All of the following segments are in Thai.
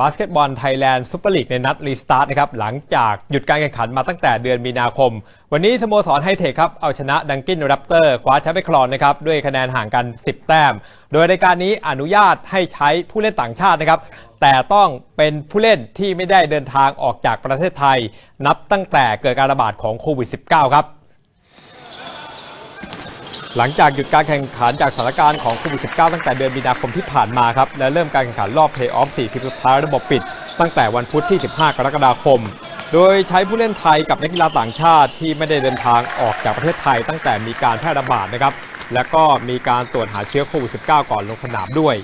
บาสเกตบอลไทยแลนด์ซุปเปอร์ลีกในนัดรีสตาร์ทนะครับหลังจากหยุดการแข่งขันมาตั้งแต่เดือนมีนาคม วันนี้สโมสรไฮเทคครับเอาชนะดังกินแรปเตอร์คว้าแชมป์ไปครองนะครับด้วยคะแนนห่างกัน 10 แต้ม โดยรายการนี้อนุญาตให้ใช้ผู้เล่นต่างชาตินะครับแต่ต้องเป็นผู้เล่นที่ไม่ได้เดินทางออกจากประเทศไทย นับตั้งแต่เกิดการระบาดของโควิด -19 ครับ หลังจากหยุดการแข่งขันจากสถานการณ์ของโควิด -19 ตั้งแต่เดือนมีนาคมที่ผ่านมาครับ และเริ่มการแข่งขันรอบเพลย์ออฟ4ทีมสุดท้ายระบบปิด ตั้งแต่วันพุธที่ 15 กรกฎาคม โดยใช้ผู้เล่นไทยกับนักกีฬาต่างชาติที่ไม่ได้เดินทางออกจากประเทศไทย ตั้งแต่มีการแพร่ระบาดนะครับ และก็มีการตรวจหาเชื้อโควิด -19 ก่อนลงสนามด้วย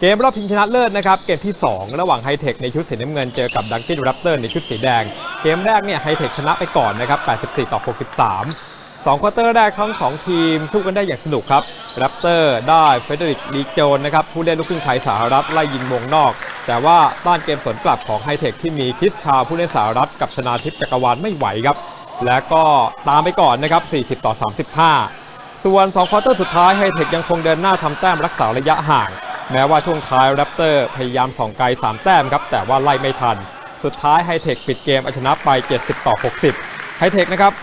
เกมรอบชิงชนะเลิศนะครับ เกมที่ 2 ระหว่างไฮเทคในชุดสีน้ำเงินเจอกับดังกินแรปเตอร์ในชุดสีแดง เกมแรกเนี่ยไฮเทคชนะไปก่อนนะครับ 84 ต่อ 63 สองควอเตอร์แรกทั้งสองทีมสู้กันได้อย่างสนุกครับแรปเตอร์ได้เฟเดริกลีโจนนะครับผู้เล่นลูกครึ่งไทยสหรัฐไล่ยิงวงนอก แต่ว่าต้านเกมสวนกลับของไฮเทคที่มีคริสชาผู้เล่นสหรัฐกับชนาทิพย์จักรวาลไม่ไหวครับ และก็ตามไปก่อนนะครับ 40 ต่อ 35 ส่วน 2ควอเตอร์สุดท้ายไฮเทคยังคงเดินหน้าทำแต้มรักษาระยะห่าง แม้ว่าช่วงท้ายแรปเตอร์พยายามส่องไกล 3 แต้มครับแต่ว่าไล่ไม่ทัน สุดท้ายไฮเทคปิดเกมเอาชนะไป 70 ต่อ 60ไฮเทคนะครับ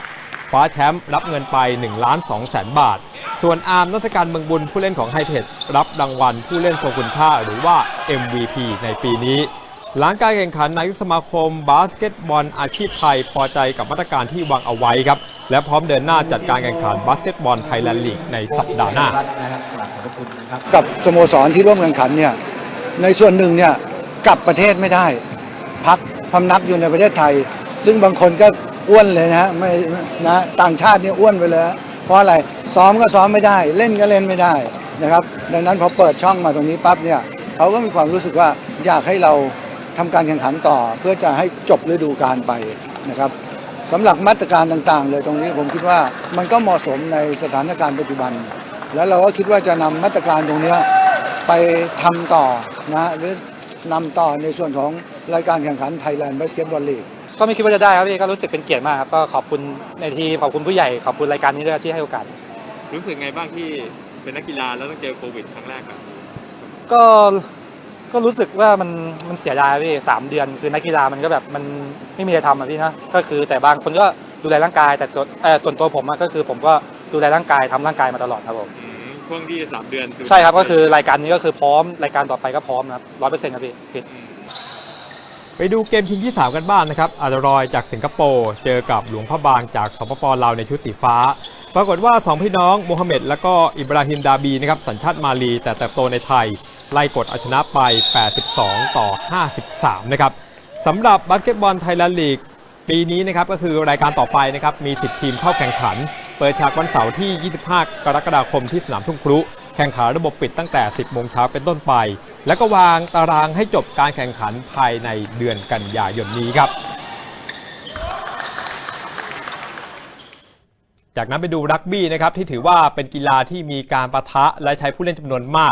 คว้าแชมป์รับเงินไป1ล้าน2แสนบาท ส่วนอาร์มนัทการเมืองบุญผู้เล่นของไฮเทครับรางวัลผู้เล่นทรงคุณค่าหรือว่า MVP ในปีนี้ หลังการแข่งขันนายกสมาคมบาสเกตบอลอาชีพไทยพอใจกับมาตรการที่วางเอาไว้ครับ และพร้อมเดินหน้าจัดการแข่งขันบาสเกตบอลไทยแลนด์ลีกในสัปดาห์หน้า กับสโมสรที่ร่วมแข่งขันเนี่ยในส่วนหนึ่งเนี่ยกลับประเทศไม่ได้ พักพำนักอยู่ในประเทศไทย ซึ่งบางคนก็ อ้วนเลยนะฮะไม่นะต่างชาติเนี่ยอ้วนไปเลยเพราะอะไรซ้อมก็ซ้อมไม่ได้ เล่นก็เล่นไม่ได้นะครับดังนั้นพอเปิดช่องมาตรงนี้ปั๊บเนี่ยเขาก็มีความรู้สึกว่าอยากให้เราทำการแข่งขันต่อ เพื่อจะให้จบฤดูกาลไปนะครับสำหรับมาตรการต่างๆ เลยตรงนี้ผมคิดว่ามันก็เหมาะสมในสถานการณ์ปัจจุบัน แล้วเราก็คิดว่าจะนำมาตรการตรงนี้ไปทำต่อนะหรือนำต่อในส่วนของรายการแข่งขันไทยแลนด์บาสเกตบอลลีก ก็ไม่คิดว่าจะได้ครับพี่ก็รู้สึกเป็นเกียรติมากครับก็ขอบคุณในทีมขอบคุณผู้ใหญ่ขอบคุณรายการนี้ด้วยที่ให้โอกาส รู้สึกไงบ้างที่เป็นนักกีฬาแล้วต้องเจอโควิดครั้งแรกครับก็ก็รู้สึกว่ามันมันเสียดายพี่สามเดือนคือนักกีฬามันก็แบบมันไม่มีอะไรทำอะพี่นะก็คือแต่บางคนก็ดูแลร่างกายแต่ส่วนเอ่อส่วนตัวผมอะก็คือผมก็ดูแลร่างกายทำร่างกายมาตลอดครับผมช่วงที่3เดือนใช่ครับก็คือรายการนี้ก็คือพร้อมรายการต่อไปก็พร้อมนะครับร้อยเปอร์เซ็นต์ครับพี่ฟิต ไปดูเกมชิงที่ 3 กันบ้างนะครับอารรอยจากสิงคโปร์เจอกับหลวงพ่อบางจากสปปลาวในชุดสีฟ้า ปรากฏว่า 2 พี่น้องโมฮัมเหม็ดและก็อิบราฮิมดาบีนะครับสัญชาติมาลี แต่เติบโตในไทย ไล่กดเอาชนะไป 82 ต่อ 53 นะครับสำหรับบาสเกตบอลไทยแลนด์ลีกปีนี้นะครับก็คือรายการต่อไปนะครับมี 10 ทีมเข้าแข่งขัน เปิดฉากวันเสาร์ที่ 25 กรกฎาคมที่สนามทุ่งครุ แข่งขันระบบปิดตั้งแต่ 10 โมงเช้าเป็นต้นไป และก็วางตารางให้จบการแข่งขันภายในเดือนกันยายนนี้ครับ จากนั้นไปดูรักบี้นะครับที่ถือว่าเป็นกีฬาที่มีการประทะและใช้ผู้เล่นจำนวนมาก